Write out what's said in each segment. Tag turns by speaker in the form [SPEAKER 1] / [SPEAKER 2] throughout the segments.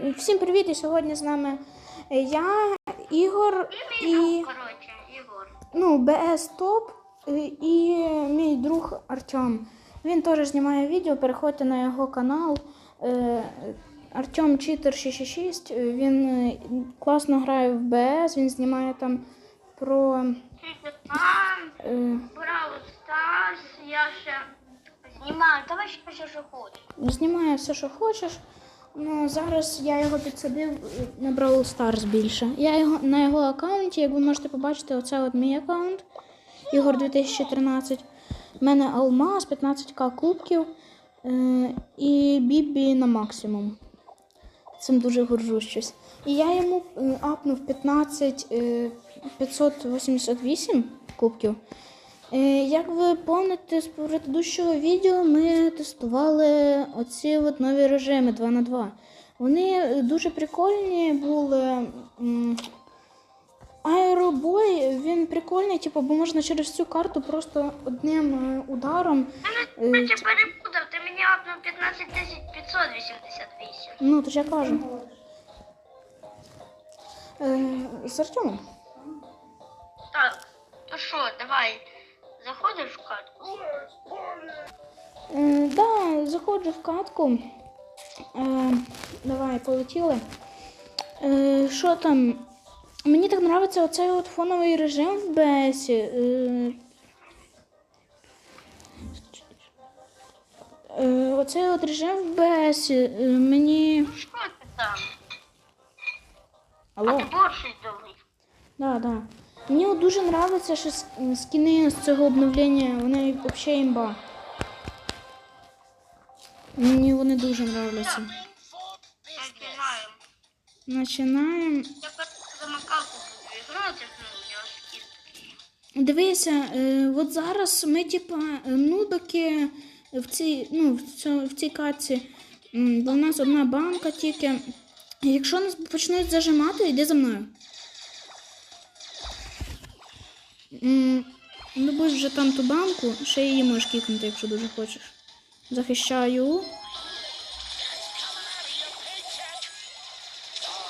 [SPEAKER 1] Всім привіт! І сьогодні з нами я, Ігор і ну, БС Топ е, і мій друг Артем. Він теж знімає відео, переходьте на його канал. Е, Артем Читер 666. Е, Він класно грає в БС, він знімає там про.
[SPEAKER 2] Браво Старс, я ще знімаю. Давай ще що хочеш.
[SPEAKER 1] Знімає все, що хочеш. Ну, зараз я його підсадив е, на Brawl Stars більше. Я його на його аккаунті, як ви можете побачити, оце от мій аккаунт Ігор 2013. У мене Алмаз, 15к кубків е, і Бібі на максимум. Цим дуже горжусь щось. І я йому е, апнув 15 е, 588 кубків. Е, Як ви пам'ятаєте з предыдущого відео, ми тестували оці от нові режими 2 на 2 Вони е, дуже прикольні були. Аеробой, він прикольний, типу, бо можна через цю карту просто одним е, ударом. е,
[SPEAKER 2] Я тебе перепутав, ти мені апнув 15 588.
[SPEAKER 1] Ну, то ж я кажу. З Артемом.
[SPEAKER 2] Так, то що, давай, заходиш в катку?
[SPEAKER 1] Е, да, заходжу в катку. Е, давай, полетіли. Е, що там? Мені так подобається оцей от фоновий режим в БС. Е, е, оцей от режим в БС. Е, мені.
[SPEAKER 2] Що ти там? А ти борщ довгий.
[SPEAKER 1] Да, да. Мені дуже подобається, що скіни з цього обновлення, вони взагалі імба. Мені вони дуже подобаються.
[SPEAKER 2] Такий.
[SPEAKER 1] Дивися, е, от зараз ми, типа, е, нубики в цій, ну, в, цій каці, бо в нас одна банка тільки. Якщо нас почнуть зажимати, йди за мною. Ну, будеш вже там ту банку, ще її можеш кікнути, якщо дуже хочеш. Захищаю.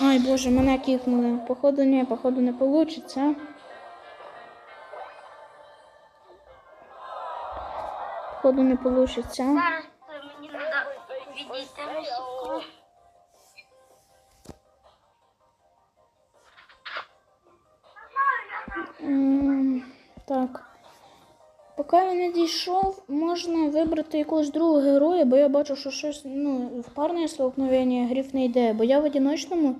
[SPEAKER 1] Ай, боже, мене кікнули. Походу, ні, походу не вийде. Походу не вийде. Поки я не дійшов, можна вибрати якогось другого героя, бо я бачу, що щось ну, в парне столкновення гриф не йде. Бо я в одиночному,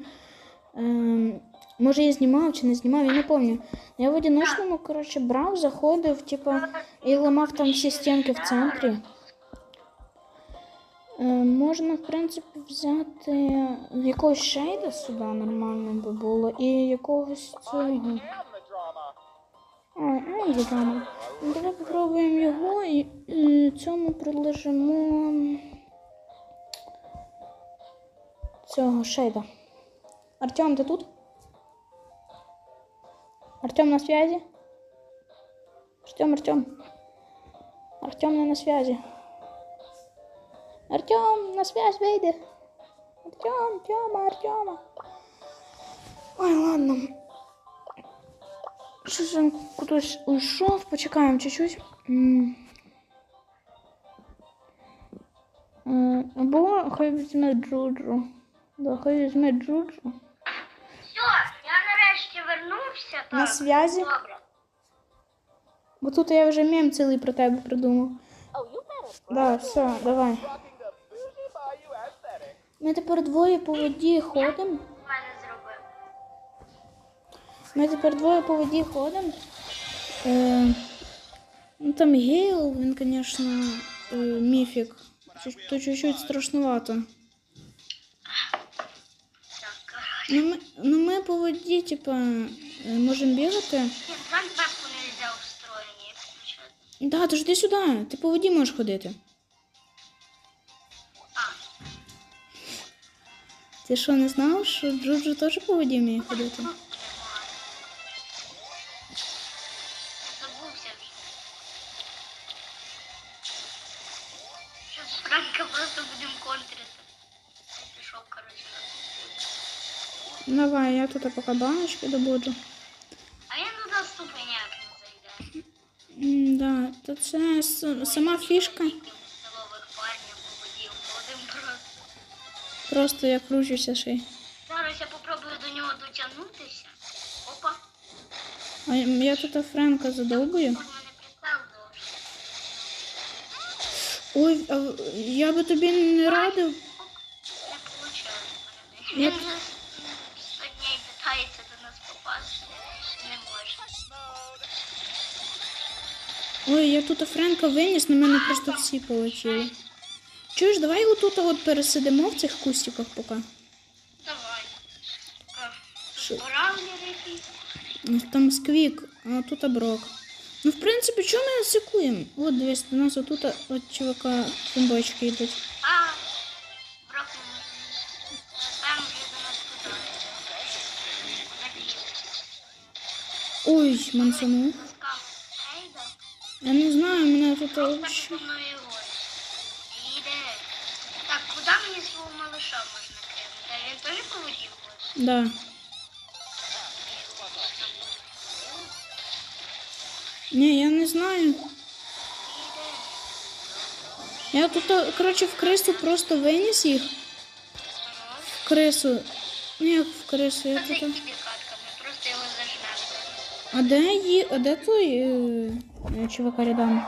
[SPEAKER 1] ем, може я знімав чи не знімав, я не пам'ятаю. Я в одиночному, коротше, брав, заходив, типу, і ламав там всі стінки в центрі. Е, можна, в принципі, взяти якогось шейда сюди нормально би було, і якогось цього. Ой, ай, відомо. Ну, Давай попробуємо його і, цьому приложимо цього шейда. Артем, ти тут? Артем на связі? Артем, Артем. Артем не на связі. Артем, на связь вийди. Артем, Тьома, Артема. Ой, ладно. Щось він кудись уйшов, почекаємо чуть-чуть. Або хай візьме Джуджу. Да, хай візьме Джуджу.
[SPEAKER 2] Все, я нарешті вернувся.
[SPEAKER 1] На
[SPEAKER 2] Так,
[SPEAKER 1] связі?
[SPEAKER 2] добре.
[SPEAKER 1] Бо тут я вже мем цілий про тебе придумав. Да, все, давай. Ми тепер двоє по воді ходимо. Ми тепер двоє по воді ходимо. Е, ну там Гейл, він, звісно, е, міфік. То чуть-чуть страшновато. Ну ми, ну ми по воді, типа, е, можемо бігати. Да, то ж ти сюди, ти по воді можеш ходити. Ти що, не знав, що Джуджу теж по воді вміє ходити? Давай, я тут поки баночки добуду.
[SPEAKER 2] А я ну доступи ніяк не зайде.
[SPEAKER 1] Да, то це сама фішка.
[SPEAKER 2] Просто.
[SPEAKER 1] Я кручуся ще.
[SPEAKER 2] Зараз я попробую до нього дотягнутися. Опа.
[SPEAKER 1] А я тут Френка задовбую. Ой, а я би тобі не радив.
[SPEAKER 2] Не.
[SPEAKER 1] Я- Ой, я тут Френка виніс, на мене просто всі полетіли. Чуєш, давай отут от пересидимо в цих кустиках поки.
[SPEAKER 2] Давай. Якийсь.
[SPEAKER 1] Ну, Там сквік, а тут брок. Ну, в принципі, чого ми сикуємо? От дивись, у нас отут от чувака бомбочки йдуть.
[SPEAKER 2] А, може. Там вже до нас туди.
[SPEAKER 1] Ой, мансанув. Я не знаю, мене тут
[SPEAKER 2] по мною горить. Іде. Так, куди мені свого малыша можна кинути? А він теж по воді ходить?
[SPEAKER 1] Да. Ні, я не знаю. Я тут, коротше, в крису просто виніс їх. В крису. Ну як в крису, я тут. А де ї... А де той е... чувака рядом?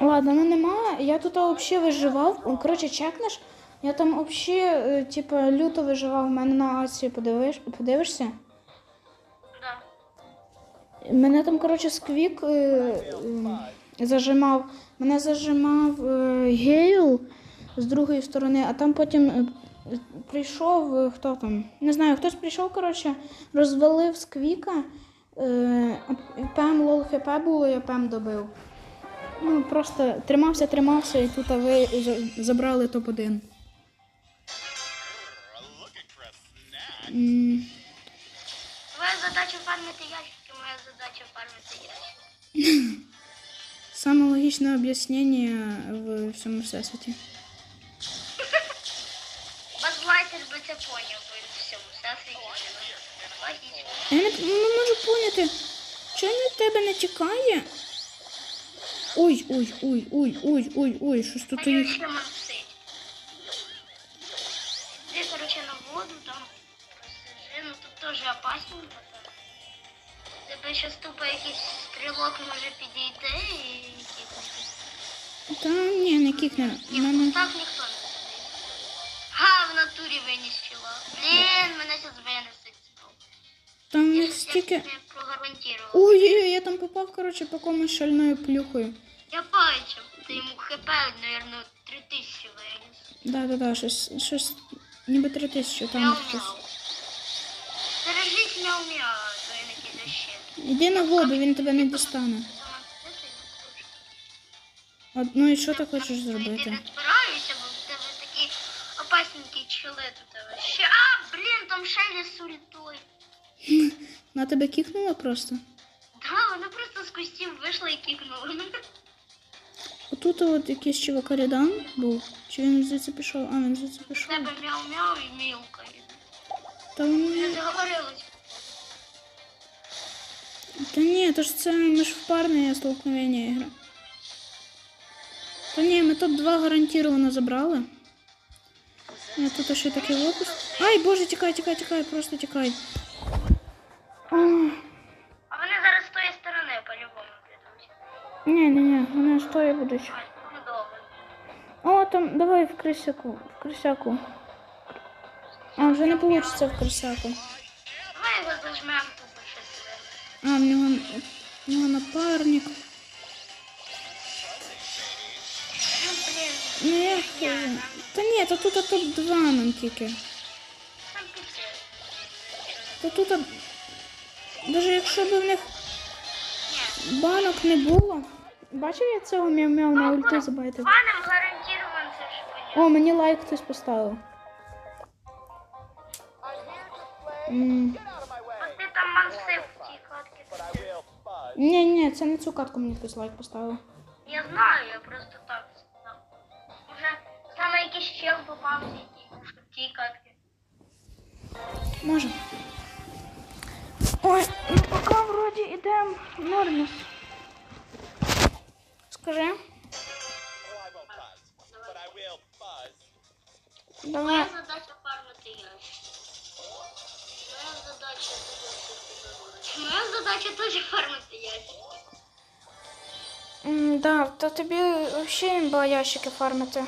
[SPEAKER 1] Ладно, ну нема. Я тут взагалі виживав. Коротше, чекнеш. Я там взагалі, типу, люто виживав. У мене на акції подивиш... подивишся.
[SPEAKER 2] Да.
[SPEAKER 1] Мене там, коротше, сквік е, е, зажимав. Мене зажимав е, гейл з другої сторони, а там потім е, прийшов е, хто там? Не знаю, хтось прийшов, коротше, розвалив сквіка. Е, а Пем лол хп було, я пем добив. Ну, просто тримався, тримався, і тут ви забрали топ-1. М,
[SPEAKER 2] Твоя задача фармити ящики, моя задача фармити ящики.
[SPEAKER 1] Саме логічне об'яснення в всьому всесвіті.
[SPEAKER 2] Базлайтер би це поняв, бо він в всьому всесвіті живе. Логічно.
[SPEAKER 1] Я не, не можу поняти, чого він від тебе не тікає? Ой, ой, ой, ой, ой, ой, ой, щось тут
[SPEAKER 2] мансить. Ти, короче, на воду там ну тут теж опасненько. Тебе щас тупо якийсь стрілок може підійти і кікнути.
[SPEAKER 1] Та ні, не кікне. Мене...
[SPEAKER 2] так ніхто не сидить. Га, в натурі чола. Блін, мене зараз знову.
[SPEAKER 1] Там
[SPEAKER 2] Я
[SPEAKER 1] стільки.
[SPEAKER 2] не.
[SPEAKER 1] Ой, ой, я там попав, коротше, по комусь шальною плюхою.
[SPEAKER 2] Я бачив, ти йому хп, наверное, 3000 виніс.
[SPEAKER 1] Да, да, да, щось, щось, ніби три тисячі там хтось.
[SPEAKER 2] Мяу-мяу. Бережіть мяу-мяу, то він якийсь защит.
[SPEAKER 1] Іди на воду, він тебе не дістане. От, ну і що ти хочеш
[SPEAKER 2] Ти
[SPEAKER 1] зробити?
[SPEAKER 2] не збираюся, бо в тебе такі опасненькі чоли тут. Ще, а, блін, там Шелі з ультой.
[SPEAKER 1] На тебе кікнуло просто?
[SPEAKER 2] Да, вона просто з кустів вийшла і кікнула.
[SPEAKER 1] Отут от якийсь чувак рядом був. Чи він звідси пішов? А, він звідси пішов.
[SPEAKER 2] тебе мяу-мяу і мілка.
[SPEAKER 1] Та
[SPEAKER 2] Не
[SPEAKER 1] вони.
[SPEAKER 2] заговорилась.
[SPEAKER 1] Та ні, то ж це ми ж в парне столкновення ігра. Та ні, ми топ-2 гарантовано забрали. Я тут ще такий лопус. Ай, боже, тікай, тікай, тікай, просто тікай.
[SPEAKER 2] А вони зараз з тої сторони по-любому прийдуть.
[SPEAKER 1] Ні, ні, ні, вони стоя будуть.
[SPEAKER 2] Ой, ну добре.
[SPEAKER 1] О, там, давай в крисяку, в крисяку. А, вже не вийде в крисяку.
[SPEAKER 2] Давай його зажмемо тупо щасливо.
[SPEAKER 1] А, в нього, в нього напарник.
[SPEAKER 2] Ну,
[SPEAKER 1] Ну я хожу. Та ні, то тут топ-2 нам тільки. Та тут, а, даже якщо б в них
[SPEAKER 2] Ні.
[SPEAKER 1] банок не було. Бачив я цього мяу-мяу на ульти забайтив?
[SPEAKER 2] Паном гарантирован це ж понятно.
[SPEAKER 1] О, мені лайк хтось поставив. М,
[SPEAKER 2] От ти там мансив в тій катці.
[SPEAKER 1] Ні, ні, це не цю катку мені хтось лайк поставив.
[SPEAKER 2] Я знаю, я просто так сказав. Може, саме якийсь чел попався в тій катці.
[SPEAKER 1] Можемо. Ой, ну поки вроді йдемо в Норміс. Скажи. Давай.
[SPEAKER 2] Моя задача фармити ящик. Моя задача Моя задача теж фармити ящик.
[SPEAKER 1] М, да, то тобі взагалі імба ящики фармити.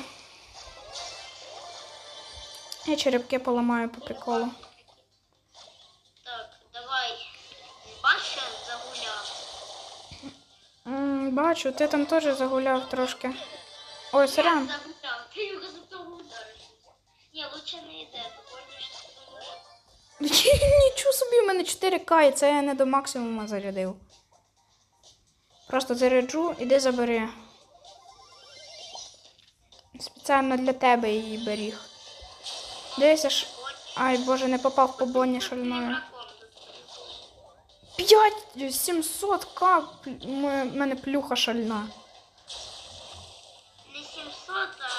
[SPEAKER 1] Я черепки поламаю по приколу. Бачу, ти там теж загуляв трошки. Ой, сорян.
[SPEAKER 2] Ні, лучше не йде, поможе.
[SPEAKER 1] Нічого собі, у мене 4К, і це я не до максимуму зарядив. Просто заряджу, іди забери. Спеціально для тебе її беріг. Дивися ж. Ай, боже, не попав по боні шальною.
[SPEAKER 2] Дракон тут.
[SPEAKER 1] 5 700 к в мене плюха шальна.
[SPEAKER 2] Не 700, а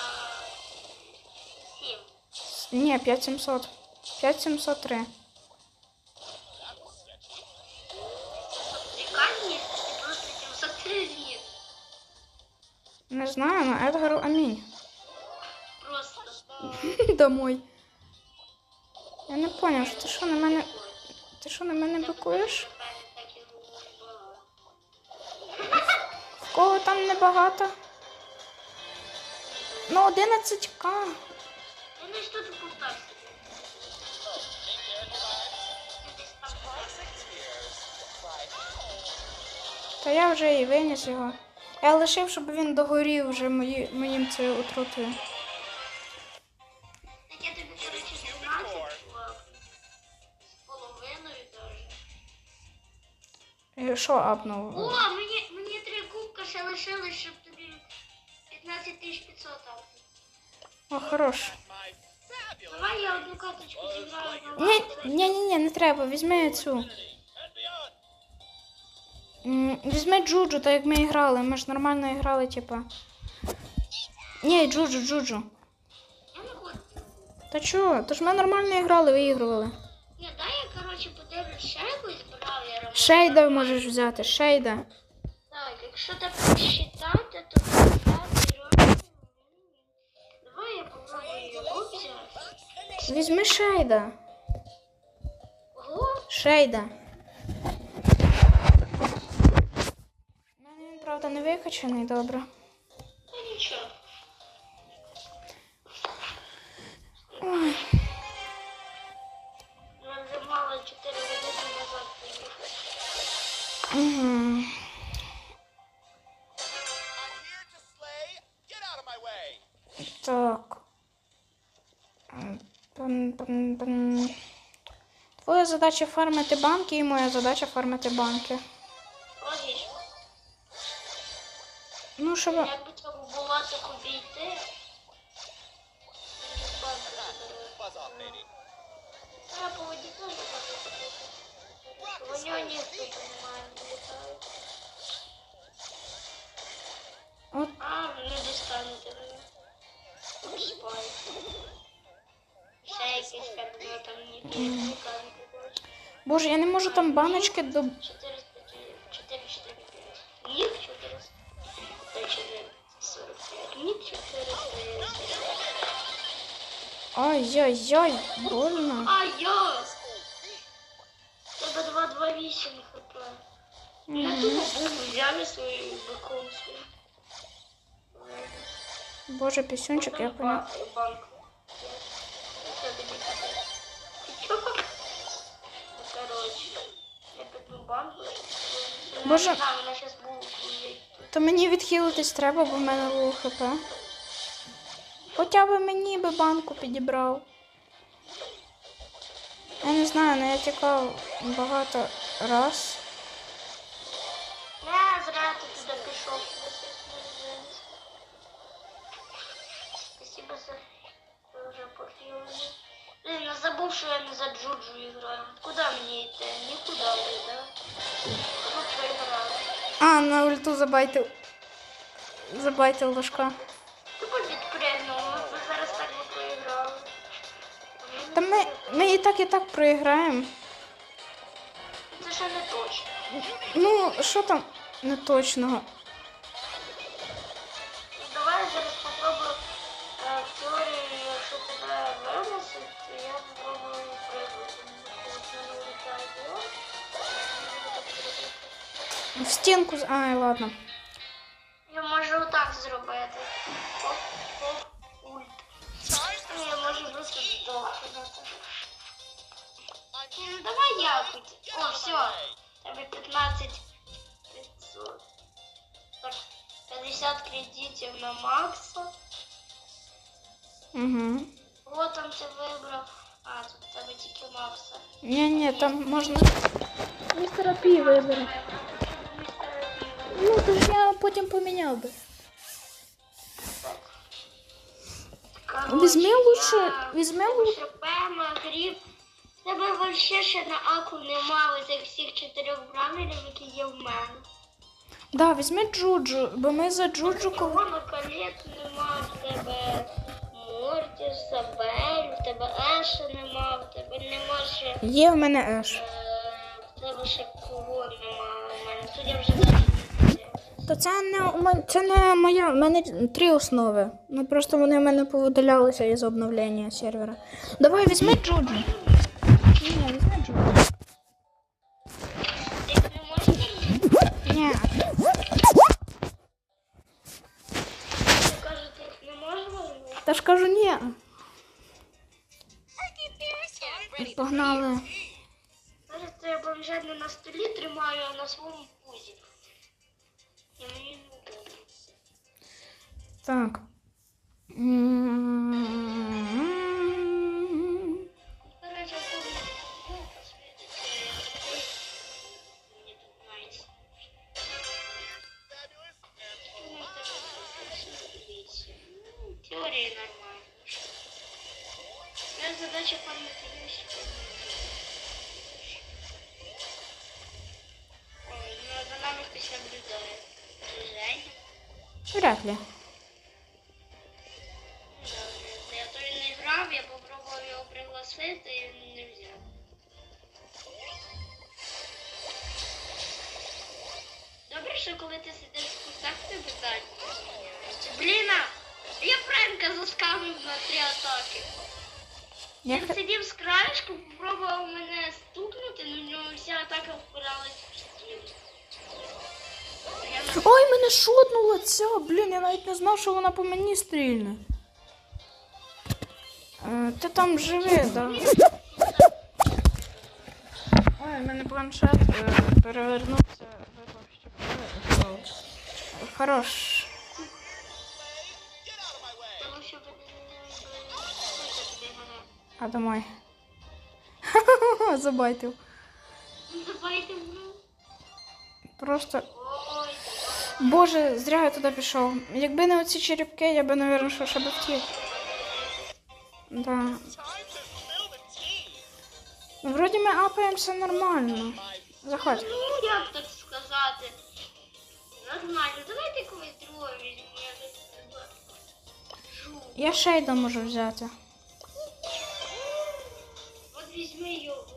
[SPEAKER 2] 7.
[SPEAKER 1] Ні, 5700. 5703.
[SPEAKER 2] Прикольні, ти просто 703 з'їв.
[SPEAKER 1] Не знаю, но Едгару амінь.
[SPEAKER 2] Просто.
[SPEAKER 1] Домой. Я не поняв, що ти що на мене. Ти що на мене бикуєш? Кого там небагато? Ну, 11к.
[SPEAKER 2] Я не що ти повтався.
[SPEAKER 1] Та я вже і виніс його. Я лишив, щоб він догорів вже мої, моїм цією отрутою.
[SPEAKER 2] Так я тобі, коротше, 12 чувак. З половиною даже.
[SPEAKER 1] І Що апнув?
[SPEAKER 2] О,
[SPEAKER 1] О, хорош.
[SPEAKER 2] Давай я одну карточку
[SPEAKER 1] Ні, ні, ні, ні, не треба. Візьми цю. М, Візьми Джуджу, так як ми грали. Ми ж нормально грали, типа. Ні, Джуджу, Джуджу.
[SPEAKER 2] Я не хочу.
[SPEAKER 1] Та чого? То ж ми нормально грали, виігрували.
[SPEAKER 2] Ні, дай я, коротше, подивлюсь, ще якусь бравлера.
[SPEAKER 1] Шейда можеш взяти, шейда.
[SPEAKER 2] Так, якщо так посчитати,
[SPEAKER 1] Візьми шейда.
[SPEAKER 2] Ого,
[SPEAKER 1] Шейда. У мене він, правда, не викачаний, добре.
[SPEAKER 2] та нічого.
[SPEAKER 1] Ой.
[SPEAKER 2] Ми вже мало 4 години назад поїхали.
[SPEAKER 1] Угу.
[SPEAKER 3] I'm here to slay. Get out of my way.
[SPEAKER 1] Так. Твоя задача фармити банки і моя задача фармити банки.
[SPEAKER 2] Логічно.
[SPEAKER 1] Ну, щоб.
[SPEAKER 2] Як би цього було так обійти? воді теж можу. Вони ніхто не літають.
[SPEAKER 1] От
[SPEAKER 2] А, достануть тебе. Спають. Ще там.
[SPEAKER 1] Боже, я не можу там баночки до.
[SPEAKER 2] 400, 4, 4, 5. Ник 400. Та 445. Ник 445.
[SPEAKER 1] Ай-яй-яй, больно.
[SPEAKER 2] А, я! Тебе 228 хп. Я
[SPEAKER 1] Мгм.
[SPEAKER 2] думав, взяли свою биком.
[SPEAKER 1] Боже, пісюнчик, я понял.
[SPEAKER 2] Банк. Служити.
[SPEAKER 1] То мені відхилитись треба, бо в мене було хп. Хоча б мені би банку підібрав. Я не знаю, але я тікав багато раз.
[SPEAKER 2] Забув, що я не за Джуджу граю. Куди мені йти? Нікуди вже, да? Ну, проіграли.
[SPEAKER 1] А, на ульту забайтив. Забайтив ложка.
[SPEAKER 2] Тупо підпригнув, ми зараз так би проіграли.
[SPEAKER 1] Та ми, ми і так, і так проіграємо.
[SPEAKER 2] Це ще не точно.
[SPEAKER 1] Ну, що там неточного?
[SPEAKER 2] Давай
[SPEAKER 1] стінку. з- Ай, ладно.
[SPEAKER 2] Я можу отак зробити. Оп, оп, ульт. Ну, Я можу просто здохнути. Ну, давай якось. О, все. Тебе 15 500. Так, 50 кредитів на Макса.
[SPEAKER 1] Угу.
[SPEAKER 2] Вот там ти вибрав. А, тут в тебе тільки Макса.
[SPEAKER 1] Ні, ні, там можна. Містера Пі виберу. Ну, то ж я потім поміняв би. Візьми лучше, візьми лучше.
[SPEAKER 2] Тебе вообще ще на аку немає цих всіх чотирьох брамерів, які є в мене.
[SPEAKER 1] Да, візьми Джуджу, бо ми за Джуджу.
[SPEAKER 2] Кого на колець нема, в тебе Мортіс, Сабель, в тебе Еша нема, в тебе нема ще.
[SPEAKER 1] Є в мене Еш.
[SPEAKER 2] Е, в тебе ще кого нема у мене. Судя вже за
[SPEAKER 1] То це не це не моя. У мене три основи. Ну просто вони в мене повидалялися із обновлення сервера. Давай візьми Джуджу. Ні, візьми Джуджу. Та ж кажу ні. Погнали.
[SPEAKER 2] Зараз то я бомжа не на столі тримаю, а на своєму пузі.
[SPEAKER 1] Так. М.
[SPEAKER 2] Короче, помню, ну, посвітиться, я Gracias. Ой, мене
[SPEAKER 1] шотнуло ця. Блін, я навіть не знав, що вона по мені стрільне. Е, ти там живи, да. Ой, в мене планшет е, перевернувся. Випав ще. Хорош. А домой. Забайтив.
[SPEAKER 2] Давайте ну.
[SPEAKER 1] Просто. Боже, зря я туди пішов. Якби не оці черепки, я би, напевно, що ще би втік. Да. Ну, вроді ми апаємося нормально. Заходь.
[SPEAKER 2] Ну, як так сказати? Нормально, давайте когось другого візьмемо, я
[SPEAKER 1] шейда можу взяти.
[SPEAKER 2] От візьми його.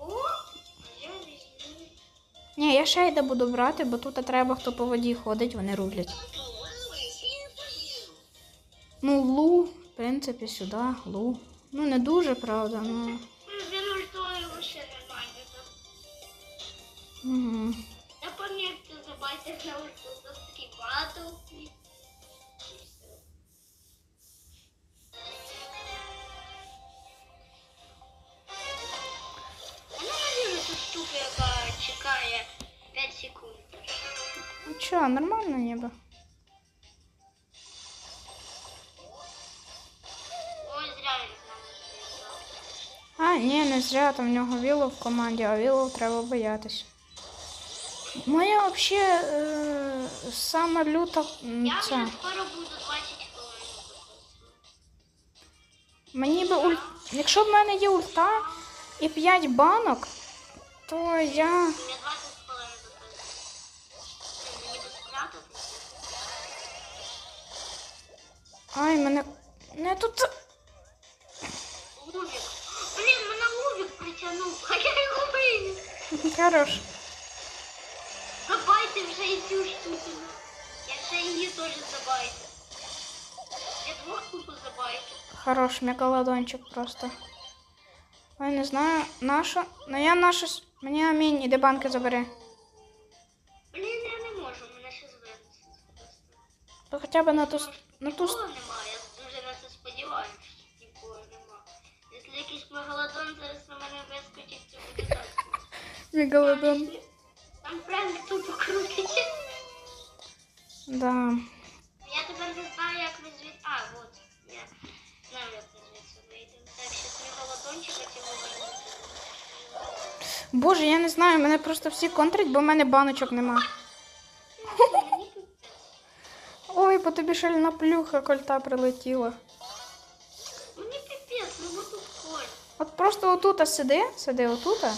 [SPEAKER 1] Ні, я шейда буду брати, бо тут треба, хто по воді ходить, вони рулять. Ну, лу, в принципі, сюди, лу. Ну, не дуже, правда, ну. Угу. Нормально ніби.
[SPEAKER 2] Ой, зря.
[SPEAKER 1] А, ні, не зря там в нього Вілов в команді, а Вілов треба боятись. Моя взагалі е, сама люта
[SPEAKER 2] Я
[SPEAKER 1] це.
[SPEAKER 2] вже скоро буду 20 хвилин записувати.
[SPEAKER 1] Мені би уль... Якщо в мене є ульта і 5 банок, то я. Ай, мене. Не тут.
[SPEAKER 2] Лувік. Блін, мене Лувік притягнув.
[SPEAKER 1] Хорош.
[SPEAKER 2] Забайте вже і цю штуку. Якщо її теж забайте. Я двох тупо забайте.
[SPEAKER 1] Хорош, мегалодончик просто. Ой, не знаю, наша. Ну я наша. с- Мені амінь, іди банки забери.
[SPEAKER 2] Блін, я не можу, мене ще зведеться.
[SPEAKER 1] То хоча б на ту с- Ту с-
[SPEAKER 2] Нікого немає, я дуже на це сподіваюся. Нікого нема. Якщо якийсь мегалодон зараз на мене вискочить, то буде так.
[SPEAKER 1] мегалодон.
[SPEAKER 2] Там пранк тупо крутить.
[SPEAKER 1] Да.
[SPEAKER 2] Я тепер не знаю, як ми звідси. А, от. Я знаю, як ми звідси вийдемо. Так, ще з мегалодончика цього вийдемо.
[SPEAKER 1] Боже, я не знаю, мене просто всі контрять, бо в мене баночок нема. Ой, по тобі шальна плюха кольта прилетіла.
[SPEAKER 2] Мені піпець, ну бо тут коль.
[SPEAKER 1] От просто отута сиди, сиди отута.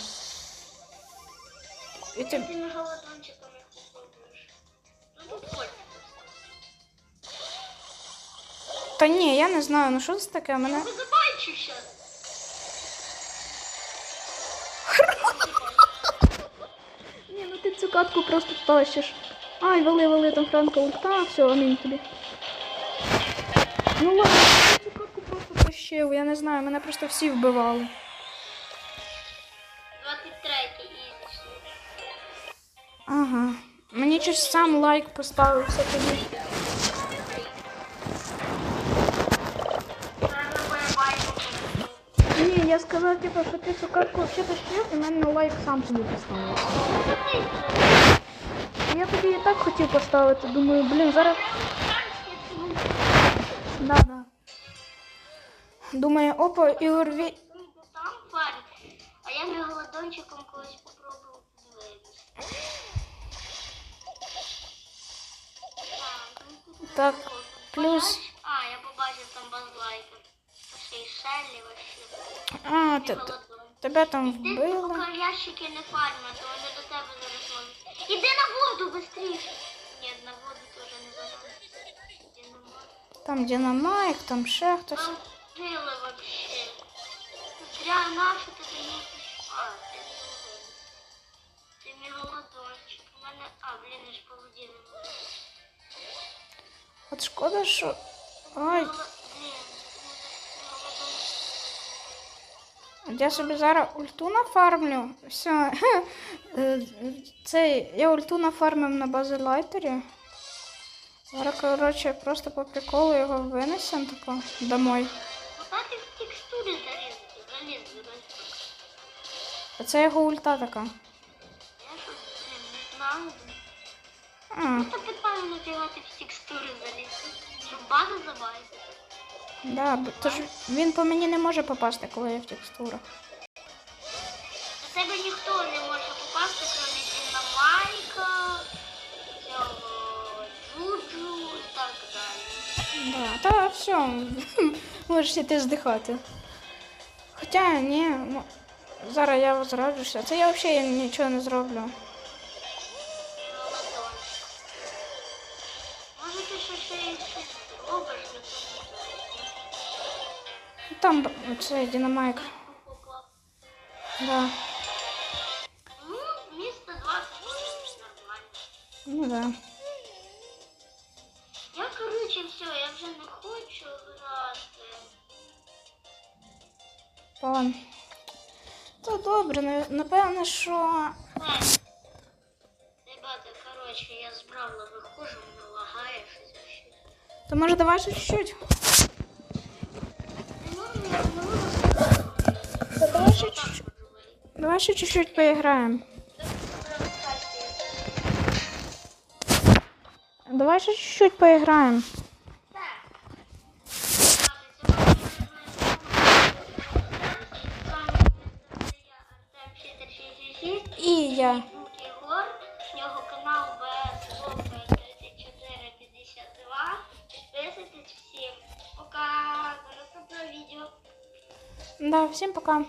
[SPEAKER 1] І ти...
[SPEAKER 2] Ти їх попробуєш. Ну тут коль.
[SPEAKER 1] Та ні, я не знаю, ну що це таке? Мене.
[SPEAKER 2] Я забачу щас.
[SPEAKER 1] Ні, ну ти цю катку просто тащиш. Ай, вали, вали, там Франко ульта, все, амінь тобі. Ну ладно, я цю катку просто тащив, я не знаю, мене просто всі вбивали.
[SPEAKER 2] 23-й ізічний.
[SPEAKER 1] Ага. Мені щось сам лайк поставився тоді. Ні, я сказав, типу, що ти цю катку взагалі тащив, і мене лайк сам тобі поставився. Я тобі і так хотів поставити, думаю, блін, зараз. Да, да. Думаю, опа, Ігор Ві...
[SPEAKER 2] Там парень. А я мегалодончиком колись попробував подивитися.
[SPEAKER 1] Так, плюс.
[SPEAKER 2] А, я побачив там базлайка. Ще й Шеллі вообще.
[SPEAKER 1] А, те- тебе там
[SPEAKER 2] Ти
[SPEAKER 1] вбили.
[SPEAKER 2] поки ящики не фарма, то вони до тебе зараз. Іди на воду быстріше. Ні, на воду теж не заходить. Іди на воду.
[SPEAKER 1] Там Динамайк, там ще хтось.
[SPEAKER 2] Там жили вообще. Зря нашу ти не А, ти голодний. Ти. У мене... А, блін, я ж буду.
[SPEAKER 1] От шкода, що. Ой,
[SPEAKER 2] Блін, мегалодончик.
[SPEAKER 1] от я собі зараз ульту нафармлю. Все. Е, Цей, я ульту нафармив на базилайтері. Зараз, коротше, просто по приколу його винесем тако домой. А це його ульта така.
[SPEAKER 2] Я не знаю. Просто питаю, нафіга в текстури заліз. Щоб базу забавити.
[SPEAKER 1] Да, тож він по мені не може попасти, коли я в текстурах.
[SPEAKER 2] До тебе ніхто не може попасти, крім Дінамайка, Джуджу і так далі.
[SPEAKER 1] Да, та все, можеш іти здихати. Хоча ні, зараз я возраджуся. Це я взагалі нічого не зроблю. Там б- цей динамайк. Да.
[SPEAKER 2] Ну, місто 20 нормально.
[SPEAKER 1] Ну да.
[SPEAKER 2] Я, коротше, все, я вже не хочу грати.
[SPEAKER 1] Пан. То добре, напевно, що.
[SPEAKER 2] Е, Ребята, коротше, я з Бравла виходжу, воно лагає щось.
[SPEAKER 1] То може давай ще чуть-чуть? Давай ще чуть-чуть. Поіграємо. Давай ще чуть-чуть поіграємо. І я. Да, всім пока.